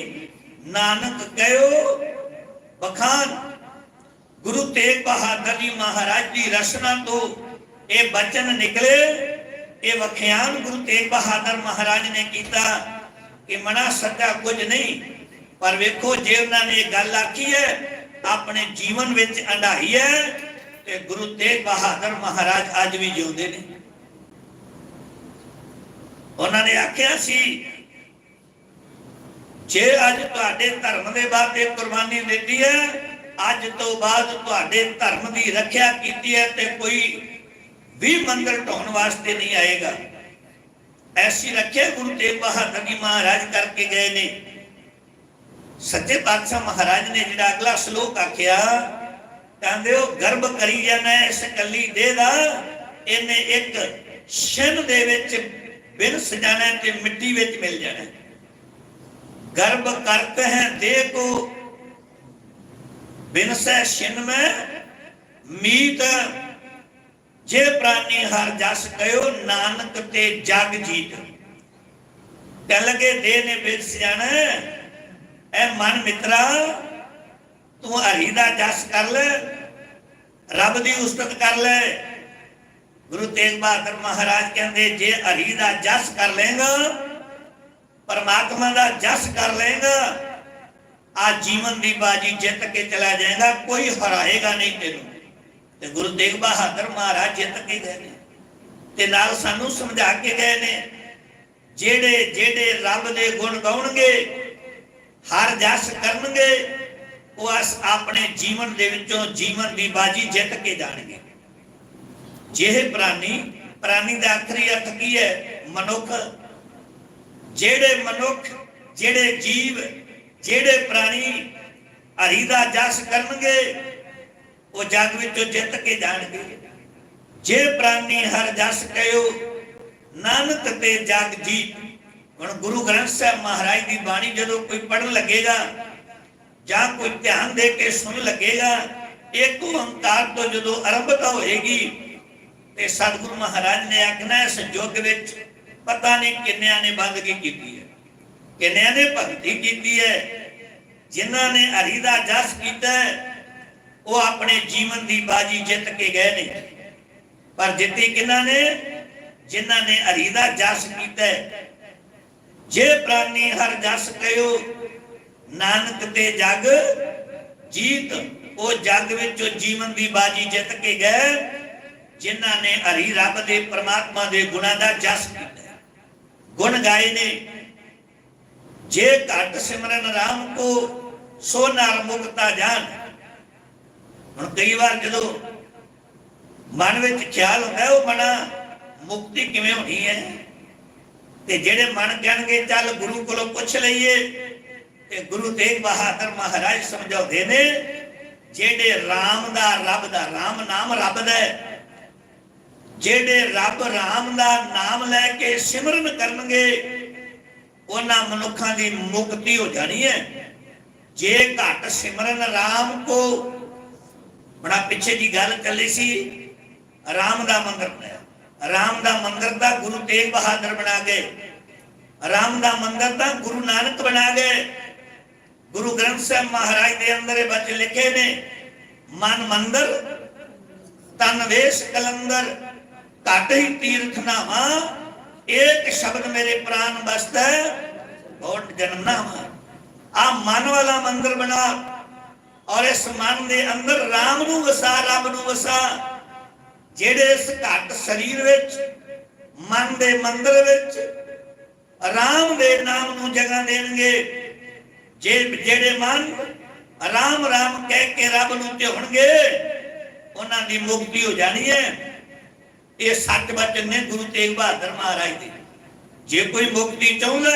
ਨਾਨਕ ਕਹਿਓ, ਬਖਾਨ। ਗੁਰੂ ਤੇਗ ਬਹਾਦਰ ਜੀ ਮਹਾਰਾਜ ਦੀ ਰਸਨਾ ਤੋਂ ਇਹ ਬਚਨ ਨਿਕਲੇ, ਇਹ ਵਖਿਆਨ ਗੁਰੂ ਤੇਗ ਬਹਾਦਰ ਮਹਾਰਾਜ ਨੇ ਕੀਤਾ। ਕਿ ਮਨਾ ਸੱਦਾ ਕੁਝ ਨਹੀਂ। ਪਰ ਵੇਖੋ, ਜੇ ਉਹਨਾਂ ਨੇ ਇਹ ਗੱਲ ਆਖੀ ਹੈ, ਆਪਣੇ ਜੀਵਨ ਵਿੱਚ ਅੰਡਾਈ ਹੈ, ਤੇ ਗੁਰੂ ਤੇਗ ਬਹਾਦਰ ਮਹਾਰਾਜ ਅੱਜ ਵੀ ਜਿਉਂਦੇ ਨੇ। ਉਹਨਾਂ ਨੇ ਆਖਿਆ ਸੀ, ਜੇ ਅੱਜ ਤੁਹਾਡੇ ਧਰਮ ਦੇ ਵਾਸਤੇ ਕੁਰਬਾਨੀ ਦਿੱਤੀ ਹੈ, ਅੱਜ ਤੋਂ ਬਾਅਦ ਤੁਹਾਡੇ ਧਰਮ ਦੀ ਰੱਖਿਆ ਕੀਤੀ ਹੈ, ਤੇ ਕੋਈ ਵੀ ਮੰਦਰ ਢਾਉਣ ਵਾਸਤੇ ਨਹੀਂ ਆਏਗਾ। ਐਸੀ ਰੱਖੇ ਗੁਰੂ ਤੇਗ ਬਹਾਦਰ ਜੀ ਮਹਾਰਾਜ ਕਰਕੇ ਗਏ ਨੇ। ਸੱਚੇ ਪਾਤਸ਼ਾਹ ਮਹਾਰਾਜ ਨੇ ਜਿਹੜਾ ਅਗਲਾ ਸ਼ਲੋਕ ਆਖਿਆ ਕਹਿੰਦੇ ਉਹ ਗਰਭ ਕਰੀ ਜਾਂਦਾ ਇਸ ਕੱਲੀ ਦੇਹ ਦਾ, ਇਹਨੇ ਇੱਕ ਛਿਨ ਦੇ ਵਿੱਚ ਵਿਰਸ ਜਾਣਾ ਤੇ ਮਿੱਟੀ ਵਿੱਚ ਮਿਲ ਜਾਣਾ ਗਰਭ ਕਰਤ ਹੈ ਦੇਹ ਕੋ ਬਿਨਸੈ ਛਿਨ ਮੈਂ, ਮੀਤ ਜੇ ਪ੍ਰਾਨੀ ਹਰ ਜਸ ਕਯੋ ਨਾਨਕ ਤੇ ਜਗ ਜੀਤ। ਕਹਿ ਲਗੇ, ਦੇ ਨੇ ਬਿਲ ਸਿਆਣ ਐ ਮਨ ਮਿੱਤਰਾ, ਤੂੰ ਹਰੀ ਦਾ ਜਸ ਕਰ ਲੈ, ਰੱਬ ਦੀ ਉਸਤਤ ਕਰ ਲੈ। ਗੁਰੂ ਤੇਗ ਬਹਾਦਰ ਮਹਾਰਾਜ ਕਹਿੰਦੇ, ਜੇ ਹਰੀ ਦਾ ਜਸ ਕਰ ਲੇਗਾ ਪਰਮਾਤਮਾ ਦਾ ਜਸ ਕਰ ਲੇਗਾ ਆ ਜੀਵਨ ਦੀ ਬਾਜੀ ਜਿੱਤ ਕੇ ਚਲਾ ਜਾਏਗਾ, ਕੋਈ ਹਰਾਏਗਾ ਨਹੀਂ ਤੈਨੂੰ। ਤੇ ਗੁਰੂ ਤੇਗ ਬਹਾਦਰ ਮਹਾਰਾਜ ਜਿੱਤ ਕੇ ਗਏ ਨੇ। ਤੇ ਨਾਲ ਸਾਨੂੰ ਸਮਝਾ ਕੇ ਗਏ ਨੇ, ਜਿਹੜੇ ਜਿਹੜੇ ਰੱਬ ਦੇ ਗੁਣ ਗਾਉਣਗੇ, ਹਰ ਜਸ ਕਰਨਗੇ, ਉਹ ਆਪਣੇ ਜੀਵਨ ਦੇ ਵਿੱਚੋਂ ਜੀਵਨ ਦੀ ਬਾਜੀ ਜਿੱਤ ਕੇ ਜਾਣਗੇ। ਜਿਹੇ ਪ੍ਰਾਨੀ ਪ੍ਰਾਨੀ ਦਾ ਆਖਰੀ ਅਰਥ ਕੀ ਹੈ? ਮਨੁੱਖ, ਜਿਹੜੇ ਮਨੁੱਖ, ਜਿਹੜੇ ਜੀਵ, ਜਿਹੜੇ ਪ੍ਰਾਣੀ ਹਰੀ ਦਾ ਜਸ ਕਰਨਗੇ ਉਹ ਜਗ ਵਿੱਚੋਂ ਜਿੱਤ ਕੇ ਜਾਣਗੇ। ਜੇ ਪ੍ਰਾਨੀ ਹਰ ਜਸ ਕਹਿਓ ਨਾਨਕ ਤੇ ਜਗ ਜੀਤ। ਹੁਣ ਗੁਰੂ ਗ੍ਰੰਥ ਸਾਹਿਬ ਮਹਾਰਾਜ ਦੀ ਬਾਣੀ ਜਦੋਂ ਕੋਈ ਪੜਨ ਲੱਗੇਗਾ ਜਾਂ ਕੋਈ ਧਿਆਨ ਦੇ ਕੇ ਸੁਣ ਲੱਗੇਗਾ ਇੱਕ ਓੰਕਾਰ ਤੋਂ ਜਦੋਂ ਆਰੰਭਤਾ ਹੋਏਗੀ ਤੇ ਸਤਿਗੁਰੂ ਮਹਾਰਾਜ ਨੇ ਆਖਣਾ ਇਸ ਯੁੱਗ ਵਿੱਚ ਪਤਾ ਨਹੀਂ ਕਿੰਨਿਆਂ ਨੇ ਬੰਦਗੀ ਕੀਤੀ ਹੈ। ਕਿੰਨਿਆਂ ਨੇ ਭਗਤੀ ਕੀਤੀ ਹੈ। ਜਿਨ੍ਹਾਂ ਨੇ ਹਰੀ ਦਾ ਜਸ ਕੀਤਾ ਹੈ, ਉਹ ਆਪਣੇ ਜੀਵਨ ਦੀ ਬਾਜੀ ਜਿੱਤ ਕੇ ਗਏ ਨੇ। ਪਰ ਜਿੱਤੀ ਕਿਹਨਾਂ ਨੇ? ਜਿਨ੍ਹਾਂ ਨੇ ਹਰੀ ਦਾ ਜਸ ਕੀਤਾ ਜੇ ਪ੍ਰਾਨੀ ਹਰ ਜਸ ਕਹਿਓ ਨਾਨਕ ਤੇ ਜਗ ਜੀਤ, ਉਹ ਜਗ ਵਿੱਚੋਂ ਜੀਵਨ ਦੀ ਬਾਜੀ ਜਿੱਤ ਕੇ ਗਏ, ਜਿਨ੍ਹਾਂ ਨੇ ਹਰੀ ਰੱਬ ਦੇ ਪ੍ਰਮਾਤਮਾ ਦੇ ਗੁਣਾਂ ਦਾ ਜਸ ਕੀਤਾ ਗੁਣ ਗਾਏ ਨੇ। ਜੇ ਘਟ ਸਿਮਰਨ ਰਾਮ ਕੋ, ਸੋ ਨਰ ਮੁਕਤਾ ਜਾਣ। ਹੁਣ ਕਈ ਵਾਰ ਜਦੋਂ ਮਨ ਵਿੱਚ ਖਿਆਲ ਹੁੰਦਾ, ਉਹ ਮਨਾ ਮੁਕਤੀ ਕਿਵੇਂ ਹੋਣੀ ਹੈ? ਤੇ ਜਿਹੜੇ ਮਨ ਕਹਿਣਗੇ, ਚੱਲ ਗੁਰੂ ਕੋਲੋਂ ਪੁੱਛ ਲਈਏ, ਤੇ ਗੁਰੂ ਤੇਗ ਬਹਾਦਰ ਮਹਾਰਾਜ ਸਮਝਾਉਂਦੇ ਨੇ, ਜਿਹੜੇ RAM ਦਾ ਰੱਬ ਦਾ RAM ਨਾਮ ਰੱਬ ਦਾ ਜਿਹੜੇ ਰੱਬ RAM ਦਾ ਨਾਮ ਲੈ ਕੇ ਸਿਮਰਨ ਕਰਨਗੇ, ਉਹਨਾਂ ਮਨੁੱਖਾਂ ਦੀ ਮੁਕਤੀ ਹੋ ਜਾਣੀ ਹੈ। ਜੇ ਘਟ ਸਿਮਰਨ RAM ਕੋ ਬੜਾ ਪਿੱਛੇ ਦੀ ਗੱਲ ਚੱਲੀ ਸੀ, ਰਾਮ ਦਾ ਮੰਦਰ ਬਣਾਇਆ। RAM ਦਾ ਮੰਦਰ ਦਾ ਗੁਰੂ ਤੇਗ ਬਹਾਦਰ ਬਣਾ ਗਏ। ਰਾਮ ਦਾ ਮੰਦਿਰ ਦਾ ਗੁਰੂ ਨਾਨਕ ਬਣਾ ਗਏ। ਗੁਰੂ ਗ੍ਰੰਥ ਸਾਹਿਬ ਮਹਾਰਾਜ ਦੇ ਅੰਦਰ ਇਹ ਬਚ ਲਿਖੇ ਨੇ, ਮਨ ਮੰਦਰ, ਤਨ ਵੇਸ਼ ਕਲੰਦਰ, ਘਟ ਹੀ ਤੀਰਥ ਨਾਵਾ ਇੱਕ ਸ਼ਬਦ ਮੇਰੇ ਪ੍ਰਾਨ ਬਸਦਾ ਬਹੁਤ ਜਨਮ ਨਾਵਾ। ਆ ਮਨ ਵਾਲਾ ਮੰਦਰ ਬਣਾ ਔਰ ਇਸ ਮਨ ਦੇ ਅੰਦਰ RAM ਨੂੰ ਵਸਾ ਰੱਬ ਨੂੰ ਵਸਾ, ਜਿਹੜੇ ਇਸ ਘਟ ਸਰੀਰ ਵਿੱਚ, ਮਨ ਦੇ ਮੰਦਰ ਵਿੱਚ RAM ਦੇ ਨਾਮ ਨੂੰ ਜਗ੍ਹਾ ਦੇਣਗੇ। ਜੇ ਜਿਹੜੇ ਮਨ ਰਾਮ ਰਾਮ ਕਹਿ ਕੇ ਰੱਬ ਨੂੰ ਧਿਆਉਣਗੇ, ਉਹਨਾਂ ਦੀ ਮੁਕਤੀ ਹੋ ਜਾਣੀ ਹੈ। ਇਹ ਸੱਚ ਬਚਨ ਨੇ ਗੁਰੂ ਤੇਗ ਬਹਾਦਰ ਮਹਾਰਾਜ ਦੇ। ਜੇ ਕੋਈ ਮੁਕਤੀ ਚਾਹੁੰਦਾ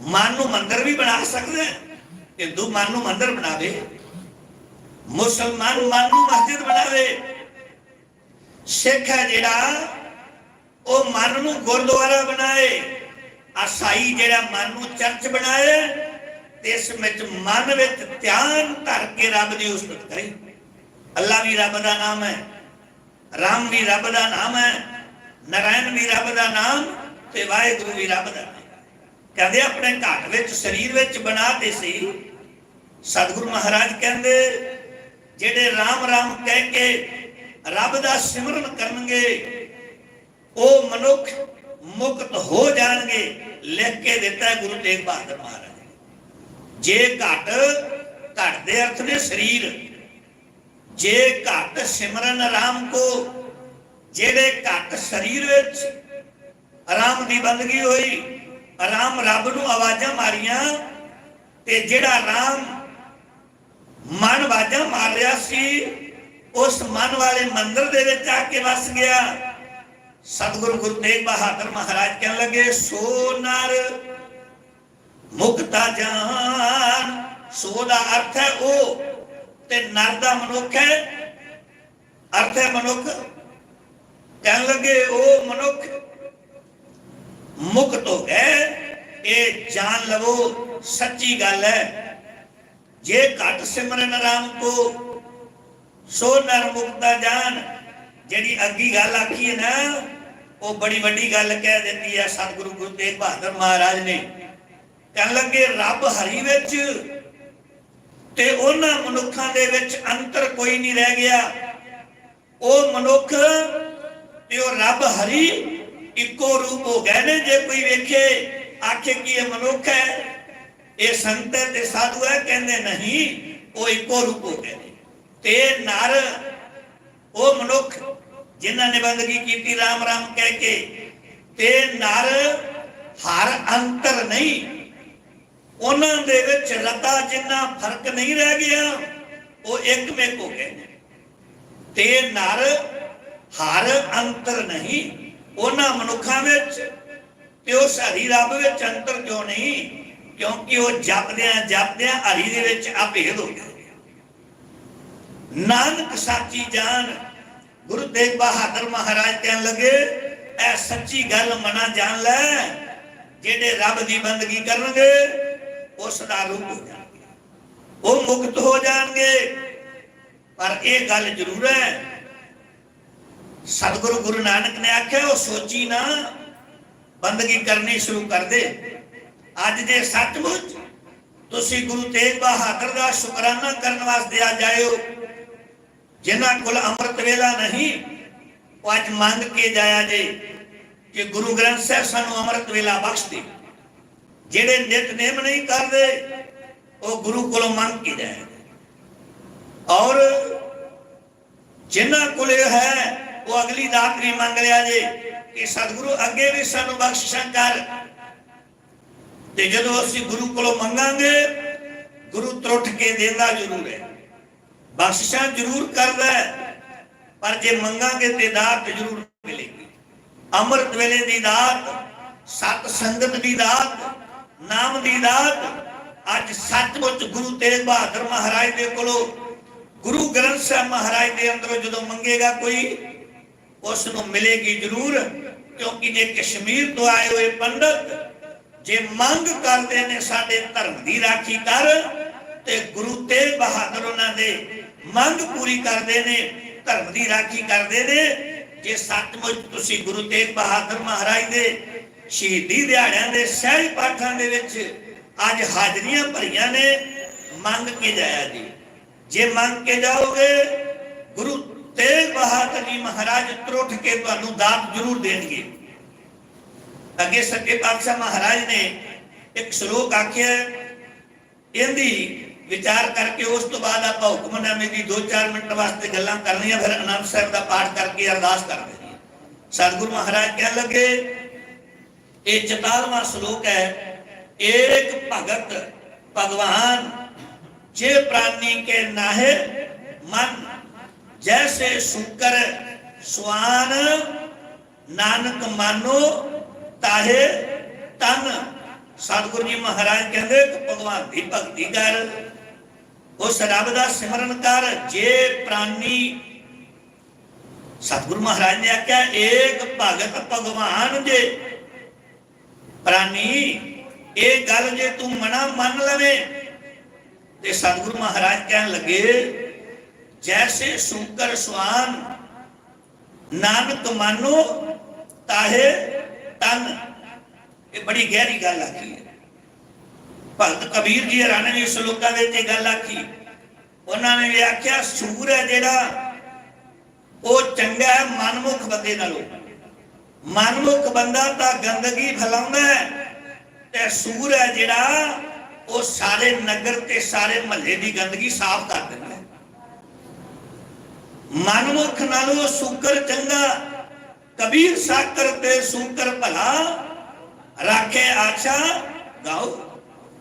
ਮਨ ਨੂੰ ਮੰਦਰ ਵੀ ਬਣਾ ਸਕਦਾ ਹੈ। ਹਿੰਦੂ ਮਨ ਨੂੰ ਮੰਦਰ ਬਣਾਵੇ, ਮੁਸਲਮਾਨ ਮਨ ਨੂੰ ਮਸਜਿਦ ਬਣਾਵੇ। ਸਿੱਖ ਹੈ ਜਿਹੜਾ, ਉਹ ਮਨ ਨੂੰ ਗੁਰਦੁਆਰਾ ਬਣਾਏ। ਅਸਾਈ ਜਿਹੜਾ ਮਨ ਨੂੰ ਚਰਚ ਬਣਾਏ ਤੇ ਇਸ ਵਿੱਚ ਮਨ ਵਿੱਚ ਧਿਆਨ ਧਰ ਕੇ ਰੱਬ ਦੀ ਉਸਤਤ ਕਰੇ। ਅੱਲਾ ਵੀ ਰੱਬ ਦਾ ਨਾਮ ਹੈ, ਰਾਮ ਵੀ ਰੱਬ ਦਾ ਨਾਮ ਹੈ, ਨਰਾਇਣ ਵੀ ਰੱਬ ਦਾ ਨਾਮ, ਤੇ ਵਾਹਿਗੁਰੂ ਵੀ ਰੱਬ ਦਾ ਨਾਮ। ਕਹਿੰਦੇ ਆਪਣੇ ਘਰ ਵਿੱਚ, ਸਰੀਰ ਵਿੱਚ ਬਣਾ ਤੇ ਸੀ। ਸਤਿਗੁਰੂ ਮਹਾਰਾਜ ਕਹਿੰਦੇ, ਜਿਹੜੇ ਰਾਮ ਰਾਮ ਕਹਿ ਕੇ ਰੱਬ ਦਾ ਸਿਮਰਨ ਕਰਨਗੇ, ਉਹ ਮਨੁੱਖ ਮੁਕਤ ਹੋ ਜਾਣਗੇ, ਲਿਖ ਕੇ ਦਿੱਤਾ ਗੁਰੂ ਤੇਗ ਬਹਾਦਰ ਮਹਾਰਾਜ ਜੇ ਘਟ ਘਟ ਦੇ ਅਰਥ ਨੇ ਸਰੀਰ। ਜੇ ਘਟ ਸਿਮਰਨ ਰਾਮ ਕੋ, ਜਿਹੜੇ ਘਟ ਸਰੀਰ ਵਿੱਚ ਆਰਾਮ ਦੀ ਬੰਦਗੀ ਹੋਈ ਆਰਾਮ ਰੱਬ ਨੂੰ ਆਵਾਜ਼ਾਂ ਮਾਰੀਆਂ, ਤੇ ਜਿਹੜਾ ਰਾਮ ਮਨ ਆਵਾਜ਼ਾਂ ਮਾਰ ਰਿਹਾ ਸੀ। ਉਸ ਮਨ ਵਾਲੇ ਮੰਦਰ ਦੇ ਵਿੱਚ ਆ ਕੇ ਵਸ ਗਿਆ। ਸਤਿਗੁਰੂ ਗੁਰੂ ਤੇਗ ਬਹਾਦਰ ਮਹਾਰਾਜ ਕਹਿਣ ਲੱਗੇ ਸੋ ਨਰ ਮੁਕਤਾ ਜਾਨ, ਸੋ ਦਾ ਅਰਥ ਹੈ ਉਹ, ਤੇ ਨਰ ਦਾ ਮਨੁੱਖ ਹੈ। ਅਰਥ ਹੈ ਮਨੁੱਖ। ਕਹਿਣ ਲੱਗੇ, ਉਹ ਮਨੁੱਖ ਮੁਕਤ ਹੋ ਗਏ। ਇਹ ਜਾਣ ਲਵੋ, ਸੱਚੀ ਗੱਲ ਹੈ। ਜੇ ਘਟ ਸਿਮਰਨ ਰਾਮ ਕੋ, ਸੋ ਨਰ ਮੁਕਤਾ ਜਾਨ। ਜਿਹੜੀ ਅੱਗੀ ਗੱਲ ਆਖੀ ਹੈ ਨਾ, ਉਹ ਬੜੀ ਵੱਡੀ ਗੱਲ ਕਹਿ ਦਿੰਦੀ ਹੈ ਸਤਿਗੁਰੂ ਗੁਰੂ ਤੇਗ ਬਹਾਦਰ ਮਹਾਰਾਜ ਨੇ। ਕਹਿਣ ਲੱਗੇ, ਰੱਬ ਹਰੀ ਵਿੱਚ ਤੇ ਉਹਨਾਂ ਮਨੁੱਖਾਂ ਦੇ ਵਿੱਚ ਅੰਤਰ ਕੋਈ ਨਹੀਂ ਰਹਿ ਗਿਆ। ਉਹ ਮਨੁੱਖ ਤੇ ਉਹ ਰੱਬ ਹਰੀ ਇੱਕੋ ਰੂਪ ਹੋ ਗਏ ਨੇ। ਜੇ ਕੋਈ ਵੇਖੇ, ਆਖੇ ਕਿ ਇਹ ਮਨੁੱਖ ਹੈ ਇਹ ਸੰਤ ਤੇ ਸਾਧੂ ਹੈ ਕਹਿੰਦੇ ਨਹੀਂ, ਉਹ ਇੱਕੋ ਰੂਪ ਹੋ ਗਏ ਤੇ ਨਰ, ਉਹ ਮਨੁੱਖ ਜਿਨ੍ਹਾਂ ਨੇ ਬੰਦਗੀ ਕੀਤੀ ਰਾਮ ਰਾਮ ਕਹਿ ਕੇ, ਤੇ ਨਰ ਹਰ ਅੰਤਰ ਨਹੀਂ। ਉਹਨਾਂ ਦੇ ਵਿੱਚ ਰਤਾ ਜਿੰਨਾ ਫ਼ਰਕ ਨਹੀਂ ਰਹਿ ਗਿਆ, ਉਹ ਇੱਕ ਮੇਕ ਹੋ ਗਏ ਤੇ ਨਰ ਹਰ ਅੰਤਰ ਨਹੀਂ। ਉਹਨਾਂ ਮਨੁੱਖਾਂ ਵਿੱਚ ਤੇ ਉਹ ਸਾਰੀ ਰੱਬ ਵਿੱਚ ਅੰਤਰ ਕਿਉਂ ਨਹੀਂ? ਕਿਉਂਕਿ ਉਹ ਜਪਦਿਆਂ ਜਪਦਿਆਂ ਹਰੀ ਦੇ ਵਿੱਚ ਅਭੇਦ ਹੋ ਗਿਆ। ਨਾਨਕ ਸਾਚੀ ਜਾਨ, ਗੁਰੂ ਤੇਗ ਬਹਾਦਰ ਮਹਾਰਾਜ ਕਹਿਣ ਲੱਗੇ ਇਹ ਸੱਚੀ ਗੱਲ ਮਨਾ ਜਾਣ ਲੈ, ਜਿਹੜੇ ਰੱਬ ਦੀ ਬੰਦਗੀ ਕਰਨਗੇ, ਉਸ ਦਾ ਰੂਪ ਹੋ ਜਾਣਗੇ। ਉਹ ਮੁਕਤ ਹੋ ਜਾਣਗੇ। ਪਰ ਇਹ ਗੱਲ ਜ਼ਰੂਰ ਹੈ, ਸਤਿਗੁਰੂ ਗੁਰੂ ਨਾਨਕ ਨੇ ਆਖਿਆ, ਉਹ ਸੋਚੀ ਨਾ, ਬੰਦਗੀ ਕਰਨੀ ਸ਼ੁਰੂ ਕਰ ਦੇ। ਅੱਜ ਦੇ ਸੱਚਮੁੱਚ ਤੁਸੀਂ ਗੁਰੂ ਤੇਗ ਬਹਾਦਰ ਦਾ ਸ਼ੁਕਰਾਨਾ ਕਰਨ ਵਾਸਤੇ ਆ ਜਾਇਓ। ਜਿਨ੍ਹਾਂ ਕੋਲ ਅੰਮ੍ਰਿਤ ਵੇਲਾ ਨਹੀਂ, ਉਹ ਅੱਜ ਮੰਗ ਕੇ ਜਾਇਆ ਜੇ ਕਿ ਗੁਰੂ ਗ੍ਰੰਥ ਸਾਹਿਬ ਸਾਨੂੰ ਅੰਮ੍ਰਿਤ ਵੇਲਾ ਬਖਸ਼ ਦੇ। ਜਿਹੜੇ ਨਿਤਨੇਮ ਨਹੀਂ ਕਰਦੇ, ਉਹ ਗੁਰੂ ਕੋਲੋਂ ਮੰਗ ਕੇ ਜਾਇਆ ਔਰ ਜਿਨ੍ਹਾਂ ਕੋਲ ਹੈ, ਉਹ ਅਗਲੀ ਦਾਤ ਵੀ ਮੰਗ ਲਿਆ ਜੇ ਕਿ ਸਤਿਗੁਰੂ ਅੱਗੇ ਵੀ ਸਾਨੂੰ ਬਖਸ਼ਿਸ਼ਾਂ ਕਰ। ਤੇ ਜਦੋਂ ਅਸੀਂ ਗੁਰੂ ਕੋਲੋਂ ਮੰਗਾਂਗੇ, ਗੁਰੂ ਤਰੁੱਠ ਕੇ ਦੇਂਦਾ ਜ਼ਰੂਰ ਹੈ। ਬਖਸ਼ਿਸ਼ਾਂ ਜ਼ਰੂਰ ਕਰਦਾ ਪਰ ਜੇ ਮੰਗਾਂਗੇ ਤੇ ਦਾਤ ਜ਼ਰੂਰ ਮਿਲੇਗੀ। ਅੰਮ੍ਰਿਤ ਵੇਲੇ ਦੀ ਦਾਤ, ਸਤ ਸੰਗਤ ਦੀ ਦਾਤ, ਨਾਮ ਦੀ ਦਾਤ, ਅੱਜ ਸੱਚਮੁੱਚ ਗੁਰੂ ਤੇਗ ਬਹਾਦਰ ਮਹਾਰਾਜ ਦੇ ਕੋਲੋਂ, ਗੁਰੂ ਗ੍ਰੰਥ ਸਾਹਿਬ ਮਹਾਰਾਜ ਦੇ ਅੰਦਰੋਂ ਜਦੋਂ ਮੰਗੇਗਾ ਕੋਈ ਉਸ ਨੂੰ ਮਿਲੇਗੀ ਜ਼ਰੂਰ, ਕਿਉਂਕਿ ਜੇ ਕਸ਼ਮੀਰ ਤੋਂ ਆਏ ਹੋਏ ਪੰਡਤ ਜੇ ਮੰਗ ਕਰਦੇ ਨੇ ਸਾਡੇ ਧਰਮ ਦੀ ਰਾਖੀ ਕਰ, ਤੇ ਗੁਰੂ ਤੇਗ ਬਹਾਦਰ ਉਹਨਾਂ ਦੇ ਮੰਗ ਪੂਰੀ ਕਰਦੇ ਨੇ, ਧਰਮ ਦੀ ਰਾਖੀ ਕਰਦੇ ਨੇ, ਜੇ ਸੱਚਮੁੱਚ ਤੁਸੀਂ ਗੁਰੂ ਤੇਗ ਬਹਾਦਰ ਮਹਾਰਾਜ ਦੇ ਸ਼ਹੀਦੀ ਦਿਹਾੜਿਆਂ ਦੇ ਸਹਿਜ ਪਾਠਾਂ ਦੇ ਵਿੱਚ ਅੱਜ ਹਾਜ਼ਰੀਆਂ ਭਰੀਆਂ ਨੇ, ਮੰਗ ਕੇ ਜਾਇਆ ਜੀ। ਜੇ ਮੰਗ ਕੇ ਜਾਓਗੇ, ਗੁਰੂ ਤੇਗ ਬਹਾਦਰ ਜੀ ਮਹਾਰਾਜ ਤਰੁੱਠ ਕੇ ਤੁਹਾਨੂੰ ਦਾਤ ਜ਼ਰੂਰ ਦੇਣਗੇ। ਅੱਗੇ ਸੱਚੇ ਪਾਤਸ਼ਾਹ ਮਹਾਰਾਜ ਨੇ ਇੱਕ ਸ਼ਲੋਕ ਆਖਿਆ ਇਹਦੀ ਵਿਚਾਰ ਕਰਕੇ ਉਸ ਤੋਂ ਬਾਅਦ ਆਪਾਂ ਹੁਕਮਨਾਮੇ ਦੀ 2-4 ਮਿੰਟ ਵਾਸਤੇ ਗੱਲਾਂ ਕਰਨੀਆਂ, ਫਿਰ ਅਨੰਦ ਸਾਹਿਬ ਦਾ ਪਾਠ ਕਰਕੇ ਅਰਦਾਸ ਕਰਦੇ ਹਾਂ। ਮਹਾਰਾਜ ਕਹਿਣ ਲੱਗੇ, ਇਹ 44ਵਾਂ ਸ਼ਲੋਕ ਹੈ, ਏਕ ਭਗਤ ਭਗਵਾਨ, ਜੇ ਪ੍ਰਾਨੀ ਕੇ ਨਾਹਿ ਮਨ, ਜੈਸੇ ਸ਼ੁਕਰ ਸਵਾਨ ਨਾਨਕ ਮਾਨੋ ਤਾਹੇ ਤਨ ਸਤਿਗੁਰੂ ਜੀ ਮਹਾਰਾਜ ਕਹਿੰਦੇ ਭਗਵਾਨ ਦੀ ਭਗਤੀ ਕਰ। ਉਸ ਰੱਬ ਦਾ ਸਿਮਰਨ ਕਰ, ਜੇ ਪ੍ਰਾਨੀ ਸਤਿਗੁਰੂ ਮਹਾਰਾਜ ਨੇ ਆਖਿਆ, ਏਕ ਭਗਤ ਭਗਵਾਨ ਜੇ। ਪ੍ਰਾਨੀ, ਇਹ ਗੱਲ ਜੇ ਤੂੰ ਮਨਾ ਮੰਨ ਲਵੇ, ਤੇ ਸਤਿਗੁਰੂ ਮਹਾਰਾਜ ਕਹਿਣ ਲੱਗੇ, ਜੈਸੇ ਸ਼ੁਕਰ ਸਵਾਨ, ਨਾਨਕ ਮਾਨੋ, ਤਾਹੇ ਤਨ। ਇਹ ਬੜੀ ਗਹਿਰੀ ਗੱਲ ਆਖੀ ਹੈ। ਭਗਤ ਕਬੀਰ ਜੀ ਹਰਾਂ ਨੇ ਵੀ ਦੇ ਤੇ ਗੱਲ ਆਖੀ। ਉਹਨਾਂ ਨੇ ਵੀ ਆਖਿਆ, ਸੂਰ ਹੈ ਜਿਹੜਾ ਉਹ ਚੰਗਾ ਹੈ, ਮਨਮੁਖ ਬੰਦੇ ਨਾਲੋਂ। ਮਨਮੁਖ ਬੰਦਾ ਤਾਂ ਗੰਦਗੀ ਫੈਲਾਉਂਦਾ ਹੈ ਤੇ ਸੂਰ ਹੈ ਜਿਹੜਾ ਉਹ ਸਾਰੇ ਨਗਰ ਤੇ ਸਾਰੇ ਮਹੱਲੇ ਦੀ ਗੰਦਗੀ ਸਾਫ਼ ਕਰ ਦਿੰਦਾ ਹੈ। ਮਨਮੁਖ ਨਾਲੋਂ ਸ਼ੁਕਰ ਚੰਗਾ ਕਬੀਰ ਸਾਕਰ ਤੇ ਸ਼ੁਕਰ ਭਲਾ ਰਾਖੇ ਆਛਾ ਗਾਓ।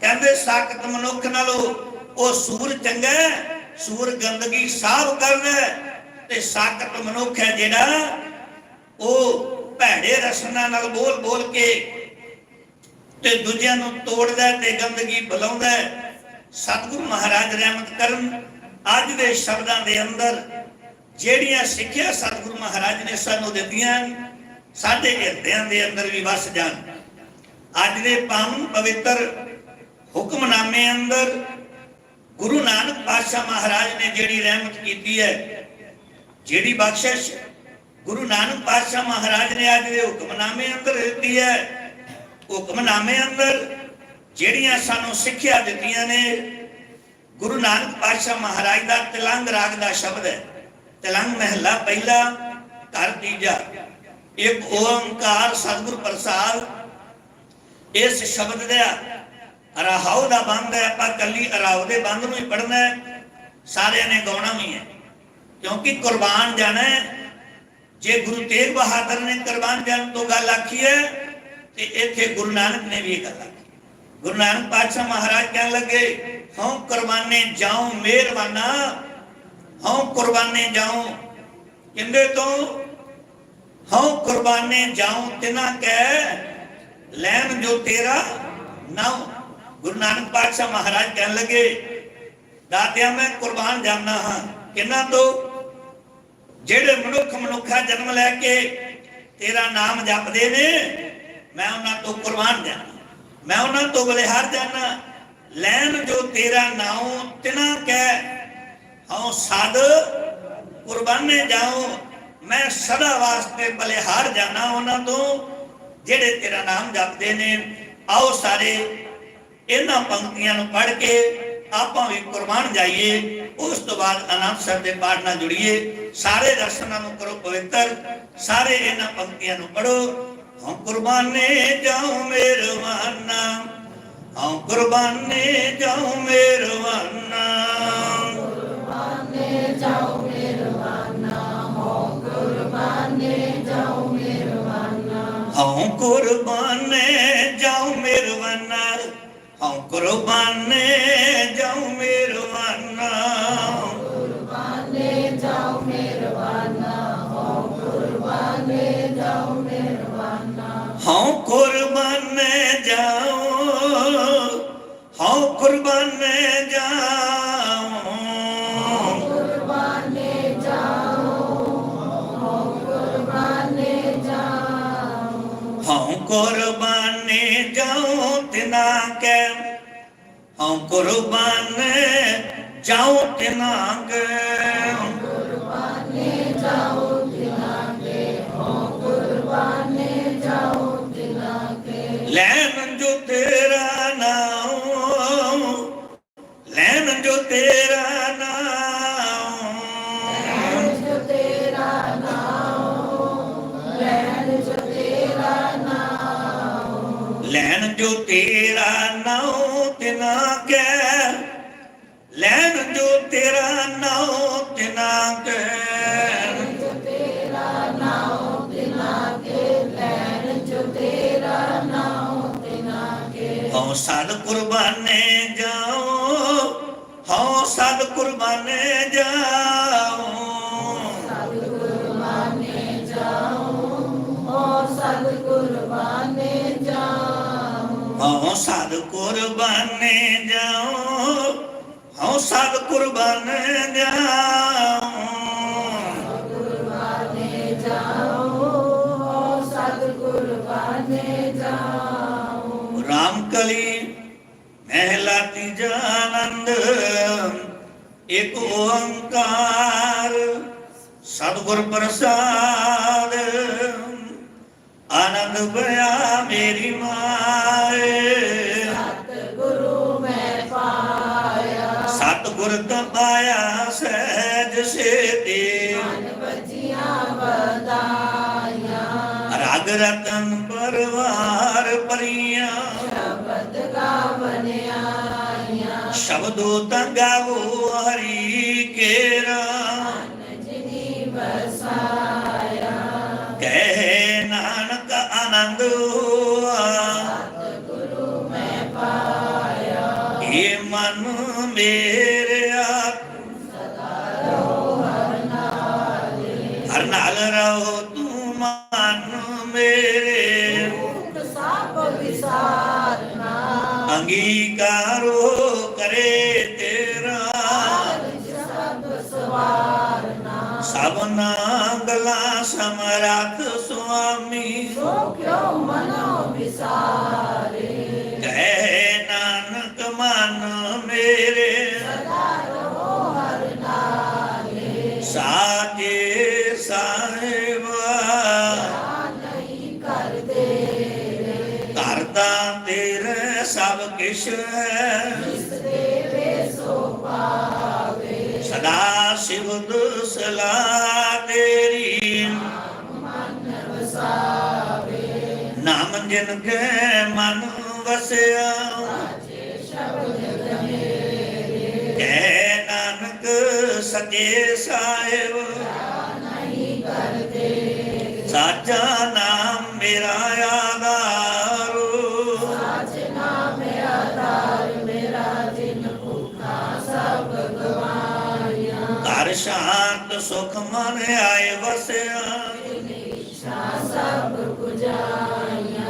ਕਹਿੰਦੇ ਸਾਕਤ ਮਨੁੱਖ ਨਾਲੋਂ ਉਹ ਸੂਰ ਚੰਗਾ ਹੈ, ਸੂਰ ਗੰਦਗੀ ਸਾਫ਼ ਕਰਦਾ ਤੇ ਸਾਕਤ ਮਨੁੱਖ ਹੈ ਜਿਹੜਾ ਉਹ ਭੈੜੇ ਰਸਨਾ ਨਾਲ ਬੋਲ ਬੋਲ ਕੇ ਤੇ ਦੂਜਿਆਂ ਨੂੰ ਤੋੜਦਾ ਤੇ ਗੰਦਗੀ ਬੁਲਾਉਂਦਾ ਸਤਿਗੁਰੂ ਮਹਾਰਾਜ ਰਹਿਮਤ ਕਰਨ ਅੱਜ ਦੇ ਸ਼ਬਦਾਂ ਦੇ ਅੰਦਰ ਜਿਹੜੀਆਂ ਸਿੱਖਿਆ ਸਤਿਗੁਰੂ ਮਹਾਰਾਜ ਨੇ ਸਾਨੂੰ ਦਿੱਤੀਆਂ, ਸਾਡੇ ਹਿਰਦਿਆਂ ਦੇ ਅੰਦਰ ਵੀ ਵਸ ਜਾਣ। ਅੱਜ ਦੇ ਪਾਵਨ ਪਵਿੱਤਰ ਹੁਕਮਨਾਮੇ ਅੰਦਰ ਗੁਰੂ ਨਾਨਕ ਪਾਤਸ਼ਾਹ ਮਹਾਰਾਜ ਨੇ ਜਿਹੜੀ ਰਹਿਮਤ ਕੀਤੀ ਹੈ, ਜਿਹੜੀ ਬਖਸ਼ਿਸ਼ ਗੁਰੂ ਨਾਨਕ ਪਾਤਸ਼ਾਹ ਮਹਾਰਾਜ ਨੇ ਅੱਜ ਦੇ ਹੁਕਮਨਾਮੇ ਅੰਦਰ ਦਿੱਤੀ ਹੈ, ਹੁਕਮਨਾਮੇ ਅੰਦਰ ਜਿਹੜੀਆਂ ਸਾਨੂੰ ਸਿੱਖਿਆ ਦਿੱਤੀਆਂ ਨੇ, ਗੁਰੂ ਨਾਨਕ ਪਾਤਸ਼ਾਹ ਮਹਾਰਾਜ ਦਾ ਤਿਲੰਗ ਰਾਗ ਦਾ ਸ਼ਬਦ ਹੈ। ਤਲੰਗ ਮਹਿਲਾ ਪਹਿਲਾ ਘਰ ਤੀਜਾ। ਇੱਕ ਓੰਕਾਰ ਸਤਿਗੁਰ ਪ੍ਰਸਾਦ, ਇਸ ਸ਼ਬਦ ਦਾ ਰਹਾਉ ਦਾ ਬੰਦ ਹੈ, ਆਪਾਂ ਕੱਲੀ ਅਰਾਉ ਦੇ ਬੰਦ ਨੂੰ ਹੀ ਪੜਨਾ ਹੈ, ਸਾਰਿਆਂ ਨੇ ਗਾਉਣਾ ਵੀ ਹੈ। ਕਿਉਂਕਿ ਕੁਰਬਾਨ ਜਾਣਾ ਜੇ ਗੁਰੂ ਤੇਗ ਬਹਾਦਰ ਨੇ ਕੁਰਬਾਨ ਜਾਣ ਤੋਂ ਗੱਲ ਆਖੀ ਹੈ, ਤੇ ਇੱਥੇ ਗੁਰੂ ਨਾਨਕ ਨੇ ਵੀ ਇਹ ਗੱਲ ਆਖੀ। ਗੁਰੂ ਨਾਨਕ ਪਾਤਸ਼ਾਹ ਮਹਾਰਾਜ ਕਹਿਣ ਲੱਗੇ, ਹਉ ਕੁਰਬਾਨੇ ਜਾਉ ਮਿਹਰਬਾਨਾ ਹਉ ਕੁਰਬਾਨੇ ਜਾਉ, ਕਿੰਦੇ ਤੋਂ? ਹਉ ਕੁਰਬਾਨੇ ਜਾਉ ਤਿਨਾ ਕਹਿ ਲੈਣ ਜੋ ਤੇਰਾ ਨਾਮ ਗੁਰੂ ਨਾਨਕ ਪਾਤਸ਼ਾਹ ਮਹਾਰਾਜ ਕਹਿਣ ਲੱਗੇ, ਦਾਤਿਆ ਮੈਂ ਕੁਰਬਾਨ ਜਾਣਾ ਹਾਂ ਕਿੰਨਾ ਤੋਂ? ਜਿਹੜੇ ਮਨੁੱਖ ਮਨੁੱਖਾ ਜਨਮ ਲੈ ਕੇ ਤੇਰਾ ਨਾਮ ਜਪਦੇ ਨੇ, ਮੈਂ ਉਹਨਾਂ ਤੋਂ ਕੁਰਬਾਨ ਜਾਣਾ ਮੈਂ ਉਹਨਾਂ ਤੋਂ ਬਲਿਹਾਰ ਜਾਣਾ ਲੈਣ ਜੋ ਤੇਰਾ ਨਾਮ ਤਿਨਾ ਕਹਿ ਹਉ ਸਦ ਕੁਰਬਾਨੇ ਜਾਓ। ਮੈਂ ਸਦਾ ਵਾਸਤੇ ਬਲਿਹਾਰ ਜਾਣਾ ਉਹਨਾਂ ਤੋਂ, ਜਿਹੜੇ ਤੇਰਾ ਨਾਮ ਜਪਦੇ ਨੇ। ਆਓ ਸਾਰੇ ਇਹਨਾਂ ਪੰਕਤੀਆਂ ਨੂੰ ਪੜ੍ਹ ਕੇ ਆਪਾਂ ਵੀ ਕੁਰਬਾਨ ਜਾਈਏ। ਉਸ ਤੋਂ ਬਾਅਦ ਆਨੰਦ ਸਾਹਿਬ ਦੇ ਪਾਠ ਨਾਲ ਜੁੜੀਏ। ਸਾਰੇ ਦਰਸ਼ਨਾਂ ਨੂੰ ਕਰੋ ਪਵਿੱਤਰ। ਸਾਰੇ ਇਹਨਾਂ ਪੰਕਤੀਆਂ ਨੂੰ ਪੜੋ ਹਉ ਕੁਰਬਾਨੇ ਜਾਉ ਮੇਰਵਾਨਾ। ਹਉ ਕੁਰਬਾਨੇ ਜਾਉ ਮੇਰਵਾਨਾ। ਹਉ ਕੁਰਬਾਨੇ ਜਾਉ ਮੇਰਵਾਨਾ ਹਉ ਕੁਰਬਾਨੇ ਜਾਉ ਹਉ ਕੁਰਬਾਨੇ ਜਾਉ। ਕੁਰਬਾਨੇ ਜਾਉ ਤਿਨਾ ਕੈ ਸਦ ਕੁਰਬਾਨੇ ਜਾਓ, ਹਉ ਸਦ ਕੁਰਬਾਨੇ ਜਾਉ ਹਉ ਸਦ ਕੁਰਬਾਨੇ ਜਾਓ, ਹਉ ਸਦ ਕੁਰਬਾਨੇ ਜਾਉ ਆਨੰਦ ਇੱਕ ਓੰਕਾਰ। ਸਤਿਗੁਰ ਪ੍ਰਸਾਦ, ਆਨੰਦ ਬਿਆ ਮੇਰੀ ਮਾਏ। ਸਤਿਗੁਰ ਤਪਾਇਆ ਸਹਿਜ ਸੇਤੀ। ਰਗ ਰਤਨ ਪਰਵਾਰ ਪਰੀਆਂ ਸ਼ਬਦੋ ਸ਼ਬਦੋ ਤੰਗਾਵੋ ਹਰੀ ਕੇਰਾ। ਕਹਿ ਨਾਨਕ ਆਨੰਦ ਇਹ ਮਨ ਮੇਰੇ ਤੇਰੇ ਸਭ ਕਿਛ ਹੈ ਸਦਾ ਸਿਵ ਸਲਾ ਤੇਰੀ। ਨਾਮ ਜਿਨ ਕੇ ਮਨ ਵਸਿਆ, ਕਹਿ ਨਾਨਕ ਸਕੇ ਸਾਹਿਬ, ਸਾਚਾ ਨਾਮ ਮੇਰਾ ਆਧਾਰੂ। ਘਰ ਸ਼ਾਂਤ ਸੁਖ ਮਨ ਆਏ ਵਸਿਆ।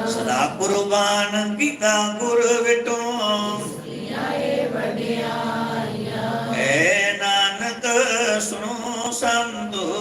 ਸਦਾ ਕੁਰਬਾਨ ਕੀਤਾ ਗੁਰ ਵਿਟੋ। ਏ ਨਾਨਕ ਸੁਣੋ ਸੰਤੋ।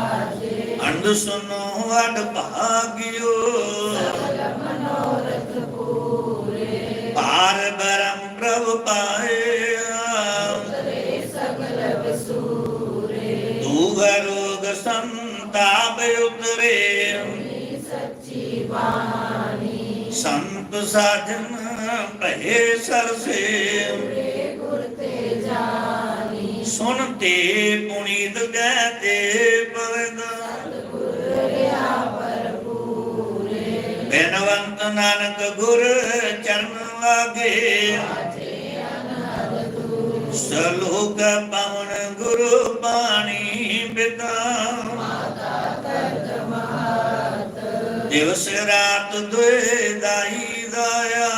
ਅੰਧ ਸੁਨੋ ਵਡ ਭਾਗਿਓ। ਪਾਰ ਬਰਮ ਪ੍ਰਭ ਪਾਇਆ ਦੂਖ ਰੋਗ ਸੰਤਾਪ ਉਤਰੇ ਸੰਤ ਸਾਧਨ ਭਏ ਸਰਸੇ ਸੁਨਤੇ ਪੁਨੀਤ ਗਏ ਪਵਨ ਬੇਨਵੰਤ ਨਾਨਕ ਗੁਰ ਚਰਨ ਲਾਗੇ। ਸਲੋਕ ਪਵਨ ਗੁਰੂ ਬਾਣੀ ਬਿਤਾ ਦਿਵਸ ਰਾਤ ਦੁਇ ਦਾਈ ਦਾਇਆ।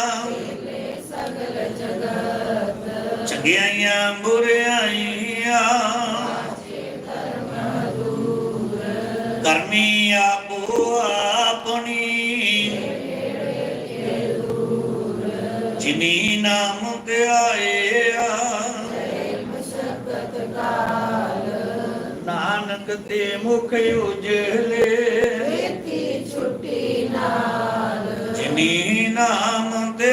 ਚੰਗਿਆਈਆਂ ਬੁਰਿਆਈਆਂ। ਕਰਮੀ ਆਪੋ ਜਿਨੀ ਨਾਮ ਧਿਆਇਆ ਨਾਨਕ ਤੇ ਮੁਖ ਉਜਲੇ। ਜਿਨੀ ਨਾਮ ਧਿਆਇਆ